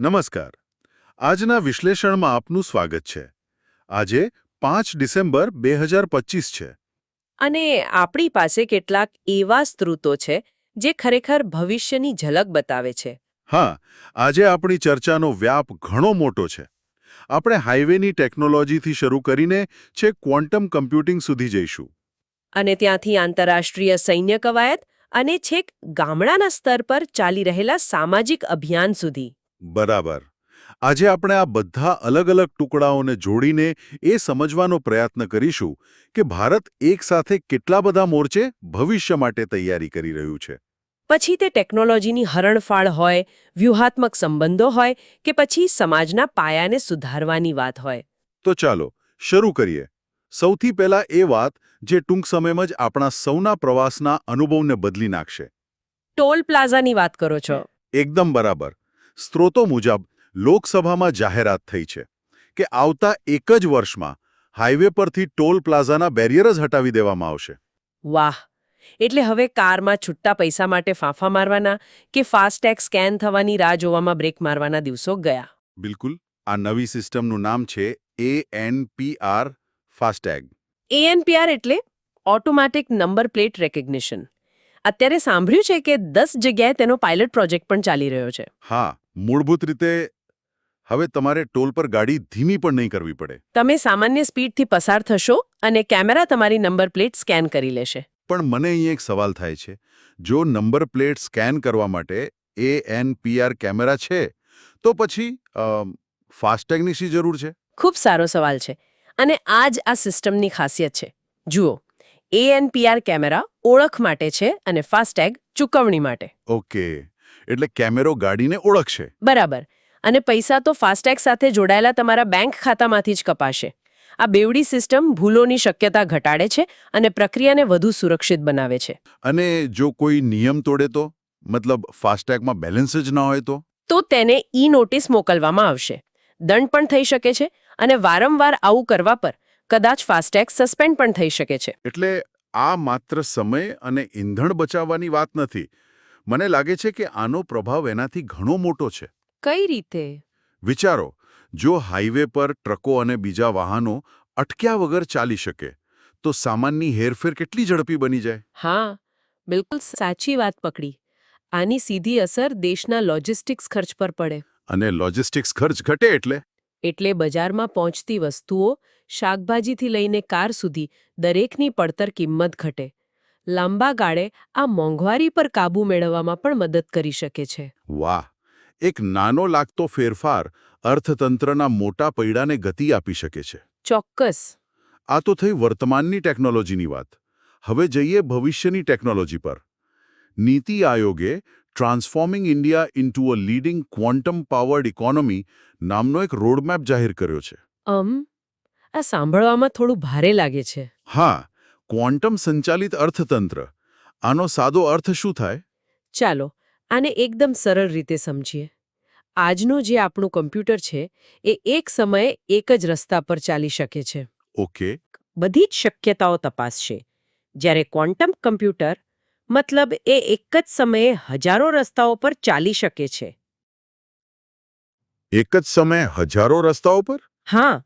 નમસ્કાર. આજના વિશ્લેષણમાં આપનું સ્વાગત છે. આજે પાંચ ડિસેમ્બર બે હજાર પચીસ છે. અને આપણી પાસે કેટલાક એવા સ્ત્રોતો છે જે ખરેખર ભવિષ્યની ઝલક બતાવે છે. હા આજે આપણી ચર્ચાનો વ્યાપ ઘણો મોટો છે. આપણે હાઈવેની ટેકનોલોજીથી શરૂ કરીને છેક ક્વોન્ટમ કમ્પ્યુટિંગ સુધી જઈશું. અને ત્યાંથી આંતરરાષ્ટ્રીય સૈન્ય કવાયત અને છેક ગામડાના સ્તર પર ચાલી રહેલા સામાજિક અભિયાન સુધી. બરાબર. આજે આપણે આ બધા અલગ અલગ ટુકડાઓને જોડીને એ સમજવાનો પ્રયત્ન કરીશું કે ભારત એકસાથે કેટલા બધા મોરચે ભવિષ્ય માટે તૈયારી કરી રહ્યું છે. પછી તે ટેકનોલોજીની હરણફાળ હોય વ્યૂહાત્મક સંબંધો હોય કે પછી સમાજના પાયાને સુધારવાની વાત હોય. તો ચાલો શરૂ કરીએ. સૌથી પહેલા એ વાત જે ટૂંક સમયમાં જ આપણા સૌના પ્રવાસના અનુભવને બદલી નાખશે. ટોલ પ્લાઝાની વાત કરો છો. એકદમ બરાબર. સ્ત્રોતો મુજબ લોકસભામાં જાહેરાત થઈ છે કે આવતા એક જ વર્ષમાં હાઈવે પરથી ટોલ પ્લાઝાના બેરિયર જ હટાવી દેવામાં આવશે. વાહ! એટલે હવે કારમાં છૂટતા પૈસા માટે ફાંફા મારવાના કે ફાસ્ટેગ સ્કેન થવાની રાહ જોવામાં બ્રેક મારવાના દિવસો ગયા? બિલકુલ. આ નવી સિસ્ટમનું નામ છે એએનપીઆર ફાસ્ટેગ એએનપીઆર એટલે ઓટોમેટિક નંબર પ્લેટ રેકગ્નિશન. અત્યારે સાંભળ્યું છે કે દસ જગ્યાએ તેનો પાયલટ પ્રોજેક્ટ પણ ચાલી રહ્યો છે. હા. મૂળભૂત રીતે હવે તમારે ટોલ પર ગાડી ધીમી પણ નહીં કરવી પડે. તમે સામાન્ય સ્પીડથી પસાર થશો અને કેમેરા તમારી નંબર પ્લેટ સ્કેન કરી લેશે. પણ મને અહીં એક સવાલ થાય છે. જો નંબર પ્લેટ સ્કેન કરવા માટે એ એન કેમેરા છે તો પછી ફાસ્ટેગની શી જરૂર છે? ખૂબ સારો સવાલ છે. અને આ જ આ સિસ્ટમની ખાસિયત છે. જુઓ એએનપીઆર કેમેરા ઓળખ માટે છે અને ફાસ્ટેગ ચૂકવણી માટે. ઓકે. એટલે કેમેરો ગાડીને ઓળખશે. બરાબર. અને પૈસા તો ફાસ્ટેગ સાથે જોડાયેલા તમારા બેંક ખાતામાંથી જ કપાશે. આ બેવડી સિસ્ટમ ભૂલોની શક્યતા ઘટાડે છે અને પ્રક્રિયાને વધુ સુરક્ષિત બનાવે છે. અને જો કોઈ નિયમ તોડે તો? મતલબ ફાસ્ટેગમાં બેલેન્સ જ ના હોય તો? તો તેને ઈ નોટિસ મોકલવામાં આવશે. દંડ પણ થઈ શકે છે અને વારંવાર આવું કરવા પર કદાચ ફાસ્ટેગ સસ્પેન્ડ પણ થઈ શકે છે. એટલે આ માત્ર સમય અને ઈંધણ બચાવવાની વાત નથી. મને લાગે છે કે આનો પ્રભાવ એનાથી ઘણો મોટો છે. કઈ રીતે? વિચારો જો હાઈવે પર ટ્રકો અને બીજા વાહનો અટક્યા વગર ચાલી શકે તો સામાનની હેરફેર કેટલી ઝડપી બની જાય? હા બિલકુલ સાચી વાત પકડી. આની સીધી અસર દેશના લોજિસ્ટિક્સ ખર્ચ પર પડે. અને લોજિસ્ટિક્સ ખર્ચ ઘટે એટલે? એટલે બજારમાં પહોંચતી વસ્તુઓ શાકભાજીથી લઈને કાર સુધી દરેકની પડતર કિંમત ઘટે. લાંબા ગાળે આ મોંઘવારી પર કાબૂ મેળવવામાં પણ મદદ કરી શકે છે. વાહ! એક નાનો લાગતો ફેરફાર અર્થતંત્રના મોટા પૈડાને ગતિ આપી શકે છે. ચોક્કસ. આ તો થઈ વર્તમાનની ટેકનોલોજીની વાત. હવે જઈએ ભવિષ્યની ટેકનોલોજી પર. નીતિ આયોગે transforming India into a leading quantum powered economy નામનો એક રોડમેપ જાહેર કર્યો છે. અમ આ સાંભળવામાં થોડું ભારે લાગે છે. હા ક્વોન્ટમ સંચાલિત અર્થતંત્ર. આનો સાદો અર્થ શું થાય? ચાલો આને એકદમ સરળ રીતે સમજીએ. આજનું જે આપણું કમ્પ્યુટર છે એ એક સમયે એક જ રસ્તા પર ચાલી શકે છે. ઓકે. બધી જ શક્યતાઓ તપાસશે. જ્યારે ક્વોન્ટમ કમ્પ્યુટર મતલબ એ એક જ સમયે હજારો રસ્તાઓ પર ચાલી શકે છે. એક જ સમયે હજારો રસ્તાઓ પર? હા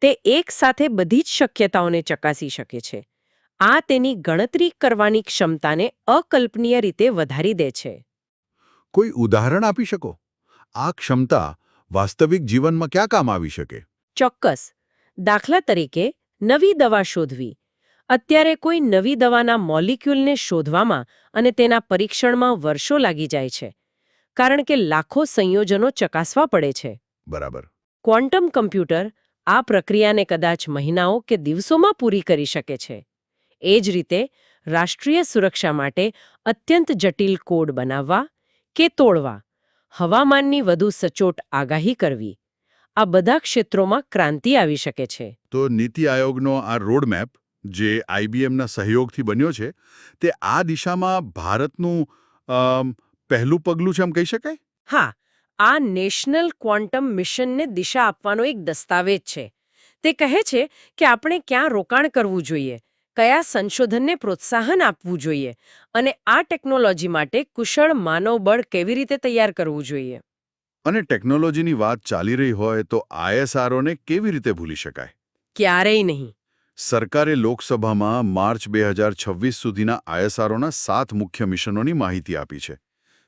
તે એક સાથે બધી જ શક્યતાઓને ચકાસી શકે છે. આ તેની ગણતરી કરવાની ક્ષમતાને અકલ્પનીય રીતે વધારી દે છે. કોઈ ઉદાહરણ આપી શકો? આ ક્ષમતા વાસ્તવિક જીવનમાં ક્યાં કામ આવી શકે? ચોક્કસ. દાખલા તરીકે નવી દવા શોધવી. અત્યારે કોઈ નવી દવાના મોલિક્યુલને શોધવામાં અને તેના પરીક્ષણમાં વર્ષો લાગી જાય છે કારણ કે લાખો સંયોજનો ચકાસવા પડે છે. બરાબર. ક્વોન્ટમ કમ્પ્યુટર આ પ્રક્રિયાને કદાચ મહિનાઓ કે દિવસોમાં પૂરી કરી શકે છે. એ જ રીતે રાષ્ટ્રીય સુરક્ષા માટે અત્યંત જટિલ કોડ બનાવવા કે તોડવા હવામાનની વધુ સચોટ આગાહી કરવી આ બધા ક્ષેત્રોમાં ક્રાંતિ આવી શકે છે. તો નીતિ આયોગનો આ રોડમેપ જે આઈબીએમના સહયોગથી બન્યો છે તે આ દિશામાં ભારતનું પહેલું પગલું છે એમ કહી શકાય? હા આ નેશનલ ક્વોન્ટમ મિશનને દિશા આપવાનો એક દસ્તાવેજ છે. તે કહે છે કે આપણે ક્યાં રોકાણ કરવું જોઈએ કયા સંશોધનને પ્રોત્સાહન આપવું જોઈએ અને આ ટેકનોલોજી માટે કુશળ માનવબળ કેવી રીતે તૈયાર કરવું જોઈએ? અને ટેકનોલોજીની વાત ચાલી રહી હોય તો આઈએસઆરઓને કેવી રીતે ભૂલી શકાય? ક્યારેય નહીં. સરકારે લોકસભામાં માર્ચ બે હજાર છવ્વીસ સુધીના આઈએસઆરઓના સાત મુખ્ય મિશનોની માહિતી આપી છે.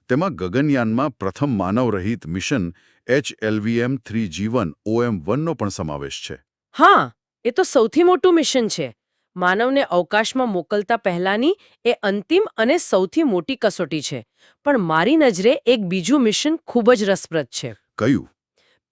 તેમાં ગગનયાનમાં પ્રથમ માનવરહિત મિશન એચએલવીએમ થ્રી જીવન ઓએમ વનનો પણ સમાવેશ છે. હા એ તો સૌથી મોટું મિશન છે. માનવને અવકાશમાં મોકલતા પહેલાની એ અંતિમ અને સૌથી મોટી કસોટી છે. પણ મારી નજરે એક બીજું મિશન ખૂબ જ રસપ્રદ છે. કયું?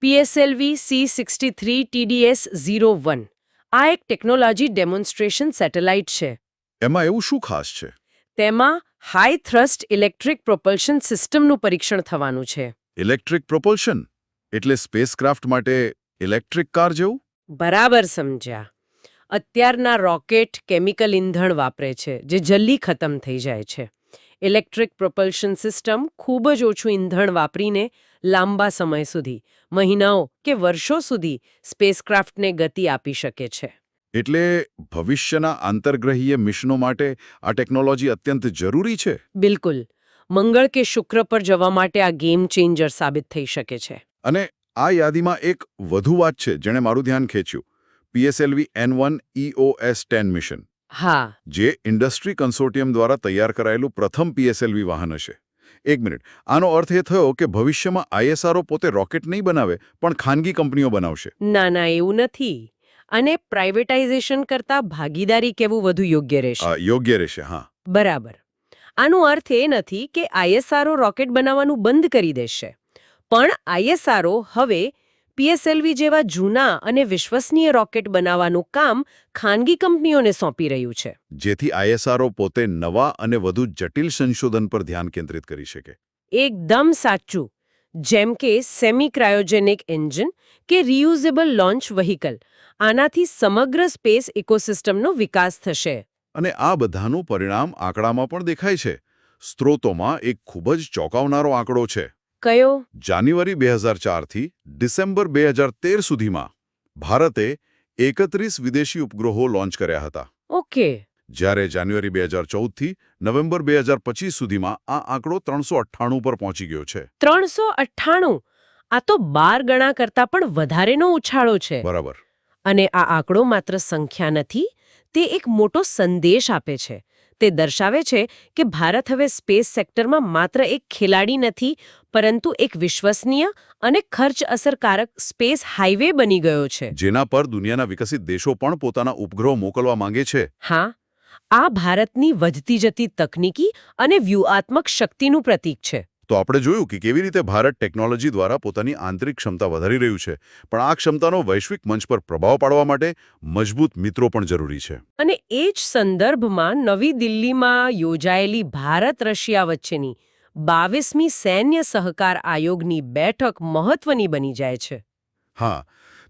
PSLV C sixty three TDS zero one. આ એક ટેકનોલોજી ડેમોન્સ્ટ્રેશન સેટેલાઇટ છે. એમાં એવું શું ખાસ છે? તેમાં હાઈ થ્રસ્ટ ઇલેક્ટ્રિક પ્રોપલ્શન સિસ્ટમનું પરીક્ષણ થવાનું છે. Electric propulsion? એટલે સ્પેસક્રાફ્ટ માટે ઇલેક્ટ્રિક કાર જેવું? બરાબર સમજ્યા. અત્યારના રોકેટ કેમિકલ ઇંધણ વાપરે છે જે જલ્દી ખતમ થઈ જાય છે. ઇલેક્ટ્રિક પ્રોપલ્શન સિસ્ટમ ખૂબ જ ઓછું ઇંધણ વાપરીને લાંબા સમય સુધી મહિનાઓ કે વર્ષો સુધી સ્પેસક્રાફ્ટને ગતિ આપી શકે છે. એટલે ભવિષ્યના આંતરગ્રહીય મિશનો માટે આ ટેકનોલોજી અત્યંત જરૂરી છે? બિલકુલ. મંગળ કે શુક્ર પર જવા માટે આ ગેમ ચેન્જર સાબિત થઈ શકે છે. અને આ યાદીમાં એક વધુ વાત છે જેણે મારું ધ્યાન ખેંચ્યું. PSLV N one EOS ten mission. હા. જે ઇન્ડસ્ટ્રી કન્સોર્ટિયમ દ્વારા તૈયાર કરાયેલું પ્રથમ પીએસએલવી વાહન હશે. એક મિનિટ. આનો અર્થ એ થયો કે ભવિષ્યમાં આઈએસઆરઓ પોતે રોકેટ નહીં બનાવે પણ ખાનગી કંપનીઓ બનાવશે. ના ના એવું નથી. અને પ્રાઇવેટાઇઝેશન કરતા ભાગીદારી કેવું વધુ યોગ્ય રહેશે? યોગ્ય રહેશે હા. બરાબર. આનો અર્થ એ નથી કે આઈએસઆરઓ રોકેટ બનાવવાનું બંધ કરી દેશે. પણ આઈએસઆરઓ હવે પીએસએલવી જેવા જૂના અને વિશ્વસનીય રોકેટ બનાવવાનું કામ ખાનગી કંપનીઓને સોંપી રહ્યું છે. જેથી આઈએસઆરઓ પોતે નવા અને વધુ જટિલ સંશોધન પર ધ્યાન કેન્દ્રિત કરી શકે. એકદમ સાચું. જેમ કે સેમી ક્રાયોજેનિક એન્જિન કે રિયુઝેબલ લોન્ચ વ્હીકલ. આનાથી સમગ્ર સ્પેસ ઇકોસિસ્ટમનો વિકાસ થશે. અને આ બધાનું પરિણામ આંકડામાં પણ દેખાય છે. સ્ત્રોતોમાં એક ખૂબ જ ચોંકાવનારો આંકડો છે. કયો? જાન્યુઆરી બે હજાર ચારથી ડિસેમ્બર બે હજાર તેર સુધીમાં ભારતે એકત્રીસ વિદેશી ઉપગ્રહો લોન્ચ કર્યા હતા. ઓકે. જ્યારે જાન્યુઆરી બે હજાર ચૌદથી નવેમ્બર બે હજાર પચીસ સુધીમાં આ આંકડો ત્રણસો અઠ્ઠાણું પર પહોંચી ગયો છે. ત્રણસો અઠ્ઠાણું? આ તો બાર ગણા કરતાં પણ વધારેનો ઉછાળો છે. બરાબર. અને આ આંકડો માત્ર સંખ્યા નથી તે એક મોટો સંદેશ આપે છે. તે દર્શાવે છે કે ભારત હવે સ્પેસ સેક્ટરમાં માત્ર એક ખેલાડી નથી પરંતુ એક વિશ્વસનીય અને ખર્ચ અસરકારક સ્પેસ હાઈવે બની ગયો છે. જેના પર દુનિયાના વિકસિત દેશો પણ પોતાના ઉપગ્રહો મોકલવા માંગે છે. હા આ ભારતની વધતી જતી તકનીકી અને વ્યૂહાત્મક શક્તિનું પ્રતીક છે. તો આપણે જોયું કે કેવી રીતે ભારત ટેકનોલોજી દ્વારા પોતાની આંતરિક ક્ષમતા વધારી રહ્યું છે. પણ આ ક્ષમતાનો વૈશ્વિક મંચ પર પ્રભાવ પાડવા માટે મજબૂત મિત્રો પણ જરૂરી છે. અને એ જ સંદર્ભમાં નવી દિલ્હીમાં યોજાયેલી ભારત રશિયા વચ્ચેની બાવીસમી સૈન્ય સહકાર આયોગની બેઠક મહત્વની બની જાય છે. હા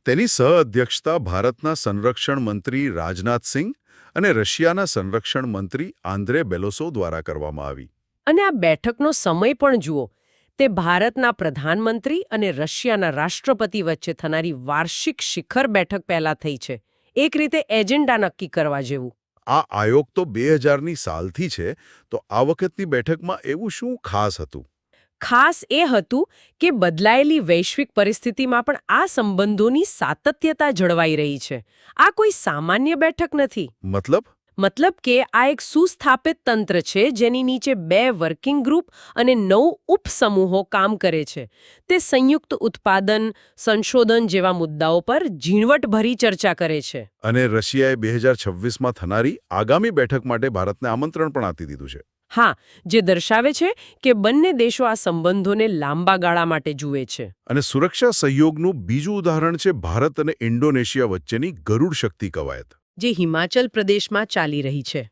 તેની સહઅધ્યક્ષતા ભારતના સંરક્ષણ મંત્રી રાજનાથસિંહ અને રશિયાના સંરક્ષણ મંત્રી આંદ્રે બેલોસો દ્વારા કરવામાં આવી. અને આ બેઠકનો સમય પણ જુઓ. તે ભારતના પ્રધાનમંત્રી અને રશિયાના રાષ્ટ્રપતિ વચ્ચે થનારી વાર્ષિક શિખર બેઠક પહેલા થઈ છે. એક રીતે એજન્ડા નક્કી કરવા જેવું. આ આયોગ તો બે હજારની સાલથી છે તો આ વખતની બેઠકમાં એવું શું ખાસ હતું? ખાસ એ હતું કે બદલાયેલી વૈશ્વિક પરિસ્થિતિમાં પણ આ સંબંધોની સાતત્યતા જળવાઈ રહી છે. આ કોઈ સામાન્ય બેઠક નથી. મતલબ? મતલબ કે આ એક સુસ્થાપિત તંત્ર છે જેની નીચે બે વર્કિંગ ગ્રુપ અને નવ ઉપસમૂહો કામ કરે છે. તે સંયુક્ત ઉત્પાદન સંશોધન જેવા મુદ્દાઓ પર ઝીણવટભરી ચર્ચા કરે છે. અને રશિયાએ બે હજાર છવ્વીસમાં થનારી આગામી બેઠક માટે ભારતને આમંત્રણ પણ આપી દીધું છે. હા જે દર્શાવે છે કે બંને દેશો આ સંબંધોને લાંબા ગાળા માટે જુએ છે. અને સુરક્ષા સહયોગનું બીજું ઉદાહરણ છે ભારત અને ઇન્ડોનેશિયા વચ્ચેની ગરુડ શક્તિ કવાયત. જે હિમાચલ પ્રદેશમાં ચાલી રહી છે.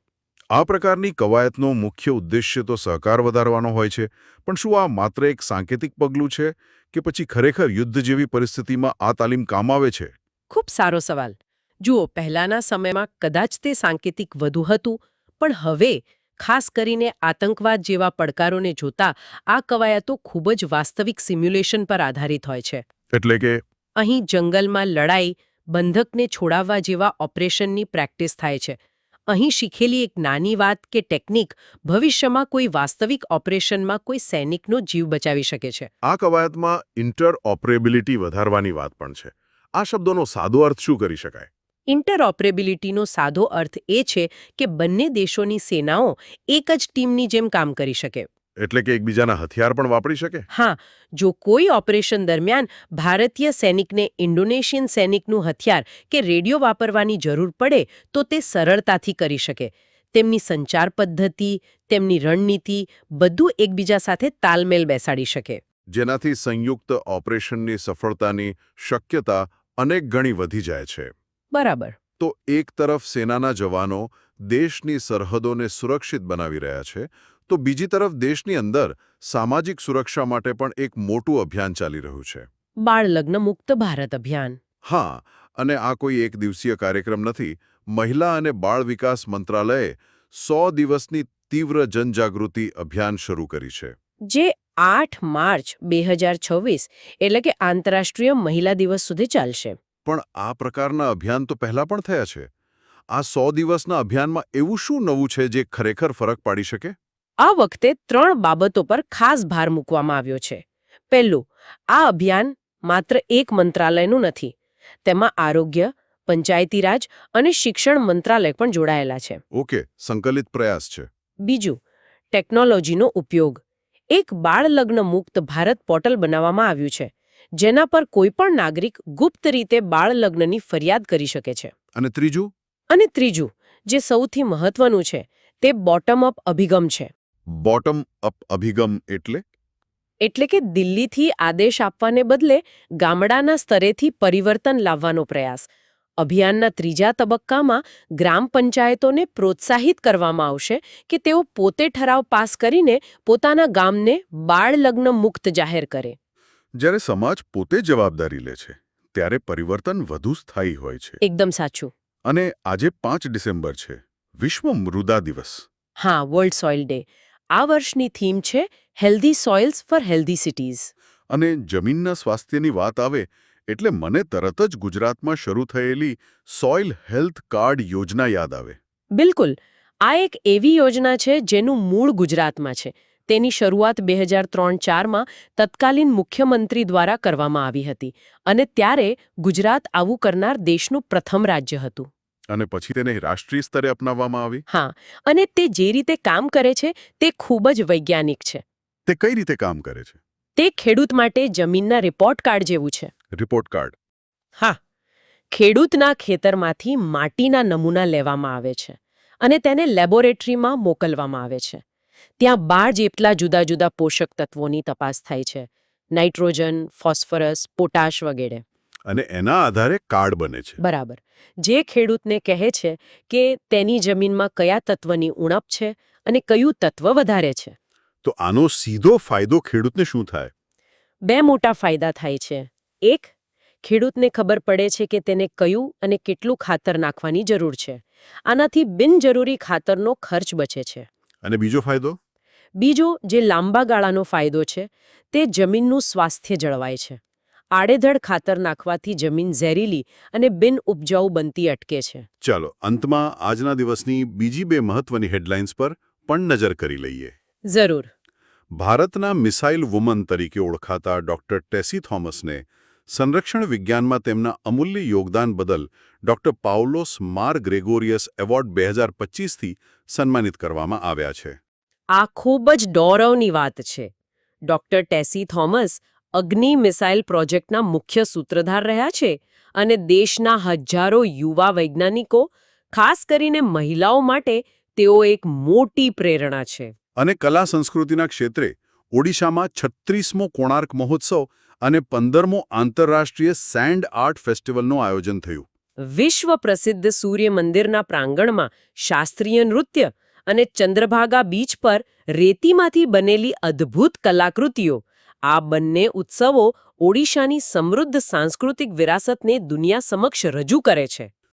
આ પ્રકારની કવાયતનો મુખ્ય ઉદ્દેશ્ય તો સહકાર વધારવાનો હોય છે પણ શું આ માત્ર એક સાંકેતિક પગલું છે કે પછી ખરેખર યુદ્ધ જેવી પરિસ્થિતિમાં આ તાલીમ કામ આવે છે? ખૂબ સારો સવાલ. જુઓ પહેલાના સમયમાં કદાચ તે સાંકેતિક વધુ હતું પણ હવે ખાસ કરીને આતંકવાદ જેવા પડકારોને જોતા આ કવાયતો ખૂબ જ વાસ્તવિક સિમ્યુલેશન પર આધારિત હોય છે. એટલે કે? અહીં જંગલમાં લડાઈ બંધકને છોડાવવા જેવા ઓપરેશનની પ્રેક્ટિસ થાય છે. અહીં શીખેલી એક નાની વાત કે ટેકનિક ભવિષ્યમાં કોઈ વાસ્તવિક ઓપરેશનમાં કોઈ સૈનિકનો જીવ બચાવી શકે છે. આ કવાયતમાં ઇન્ટરઓપરેબિલિટી વધારવાની વાત પણ છે. આ શબ્દોનો સાદો અર્થ શું કરી શકાય? ઇન્ટરઓપરેબિલિટીનો સાદો અર્થ એ છે કે બંને દેશોની સેનાઓ એક જ ટીમની જેમ કામ કરી શકે. એટલે કે એકબીજાના હથિયાર પણ વાપરી શકે? હા જો કોઈ ઓપરેશન દરમિયાન ભારતીય સૈનિકને ઇન્ડોનેશિયન સૈનિકનું હથિયાર કે રેડિયો વાપરવાની જરૂર પડે તો તે સરળતાથી કરી શકે. તેમની સંચાર પદ્ધતિ તેમની રણનીતિ બધું એકબીજા સાથે તાલમેલ બેસાડી શકે. જેનાથી સંયુક્ત ઓપરેશનની સફળતાની શક્યતા અનેક ગણી વધી જાય છે. બરાબર. તો એક તરફ સેનાના જવાનો દેશની સરહદોને સુરક્ષિત બનાવી રહ્યા છે તો બીજી તરફ દેશની અંદર સામાજિક સુરક્ષા માટે પણ એક મોટું અભિયાન ચાલી રહ્યું છે. બાળ લગ્ન મુક્ત ભારત અભિયાન. હા અને આ કોઈ એક દિવસીય કાર્યક્રમ નથી. મહિલા અને બાળ વિકાસ મંત્રાલયે સો દિવસની તીવ્ર જનજાગૃતિ અભિયાન શરૂ કરી છે. જે આઠ માર્ચ બે હજાર છવ્વીસ એટલે કે આંતરરાષ્ટ્રીય મહિલા દિવસ સુધી ચાલશે. પણ આ પ્રકારના અભિયાન તો પહેલા પણ થયા છે. આ સો દિવસના અભિયાનમાં એવું શું નવું છે જે ખરેખર ફરક પાડી શકે? આ વખતે ત્રણ બાબતો પર ખાસ ભાર મૂકવામાં આવ્યો છે. પહેલું આ અભિયાન માત્ર એક મંત્રાલયનું નથી. તેમાં આરોગ્ય પંચાયતી રાજ અને શિક્ષણ મંત્રાલય પણ જોડાયેલા છે. ઓકે સંકલિત પ્રયાસ છે. બીજું ટેકનોલોજીનો ઉપયોગ. એક બાળ લગ્ન મુક્ત ભારત પોર્ટલ બનાવવામાં આવ્યું છે જેના પર કોઈપણ નાગરિક ગુપ્ત રીતે બાળ લગ્નની ફરિયાદ કરી શકે છે. અને ત્રીજું? અને ત્રીજું જે સૌથી મહત્વનું છે તે બોટમ અપ અભિગમ છે. બોટમ અપ અભિગમ એટલે? એટલે કે દિલ્હીથી આદેશ આપવાને બદલે ગામડાના સ્તરેથી પરિવર્તન લાવવાનો પ્રયાસ. અભિયાનના ત્રીજા તબક્કામાં ગ્રામ પંચાયતોને પ્રોત્સાહિત કરવામાં આવશે કે તેઓ પોતે ઠરાવ પાસ કરીને પોતાના ગામને બાળ લગ્ન મુક્ત જાહેર કરે. જ્યારે સમાજ પોતે જવાબદારી લે છે ત્યારે પરિવર્તન વધુ સ્થાયી હોય છે. એકદમ સાચું. અને આજે પાંચ ડિસેમ્બર છે. વિશ્વ મૃદા દિવસ. હા વર્લ્ડ સોઇલ ડે આ વર્ષની થીમ છે healthy soils for healthy cities. અને જમીનના સ્વાસ્થ્યની વાત આવે એટલે મને તરત જ ગુજરાતમાં શરૂ થયેલી સોઇલ હેલ્થ કાર્ડ યોજના યાદ આવે. બિલકુલ. આ એક એવી યોજના છે જેનું મૂળ ગુજરાતમાં છે. તેની શરૂઆત બે હજાર ત્રણ ચારમાં તત્કાલીન મુખ્યમંત્રી દ્વારા કરવામાં આવી હતી અને ત્યારે ગુજરાત આવું કરનાર દેશનું પ્રથમ રાજ્ય હતું. અને પછી તેને રાષ્ટ્રીય સ્તરે અપનાવવામાં આવી? હા અને તે જે રીતે કામ કરે છે તે ખૂબ જ વૈજ્ઞાનિક છે. તે કઈ રીતે કામ કરે છે? તે ખેડૂત માટે જમીનના રિપોર્ટ કાર્ડ જેવું છે. રિપોર્ટ કાર્ડ હા ખેડૂતના ખેતરમાંથી માટીના નમૂના લેવામાં આવે છે અને તેને લેબોરેટરીમાં મોકલવામાં આવે છે. ત્યાં બાર જેટલા જુદા જુદા પોષક તત્વોની તપાસ થાય છે. નાઇટ્રોજન ફોસ્ફરસ પોટાશ વગેરે. અને એના આધારે કાર્ડ બને છે. બરાબર. જે ખેડૂતને કહે છે કે તેની જમીનમાં કયા તત્વની ઉણપ છે અને કયું તત્વ વધારે છે. તો આનો સીધો ફાયદો ખેડૂતને શું થાય? બે મોટા ફાયદા થાય છે. એક ખેડૂતને ખબર પડે છે કે તેને કયું અને કેટલું ખાતર નાખવાની જરૂર છે. આનાથી બિનજરૂરી ખાતરનો ખર્ચ બચે છે. અને બીજો ફાયદો? બીજો જે લાંબા ગાળાનો ફાયદો છે તે જમીનનું સ્વાસ્થ્ય જળવાય છે. આડેધડ ખાતર નાખવાથી જમીન ઝેરીલી અને બિન ઉપજાઉ બનતી અટકે છે. ચાલો અંતમાં આજના દિવસની બીજી બે મહત્વની હેડલાઇન્સ પર પણ નજર કરી લઈએ. જરૂર. ભારતના મિસાઇલ વુમન તરીકે ઓળખાતા ડોક્ટર ટેસી થોમસને સંરક્ષણ વિજ્ઞાનમાં તેમના અમૂલ્ય યોગદાન બદલ ડોક્ટર પાઉલોસ માર ગ્રેગોરિયસ એવોર્ડ બે હજાર પચીસથી સન્માનિત કરવામાં આવ્યા છે. આ ખૂબ જ ગૌરવની વાત છે. ડોક્ટર ટેસી થોમસ અગ્નિ મિસાઇલ પ્રોજેક્ટના મુખ્ય સૂત્રધાર રહ્યા છે અને દેશના હજારો યુવા વૈજ્ઞાનિકો ખાસ કરીને મહિલાઓ માટે તેઓ એક મોટી પ્રેરણા છે. અને કલા સંસ્કૃતિના ક્ષેત્રે ઓડિશામાં છત્રીસમો કોણાર્ક મહોત્સવ અને પંદરમો આંતરરાષ્ટ્રીય સેન્ડ આર્ટ ફેસ્ટિવલનું આયોજન થયું. વિશ્વ પ્રસિદ્ધ સૂર્ય મંદિરના પ્રાંગણમાં શાસ્ત્રીય નૃત્ય અને ચંદ્રભાગા બીચ પર રેતીમાંથી બનેલી અદ્ભુત કલાકૃતિઓ આ બંને ઉત્સવો ઓડિશાની સમૃદ્ધ સાંસ્કૃતિક વિરાસતને દુનિયા સમક્ષ રજૂ કરે છે.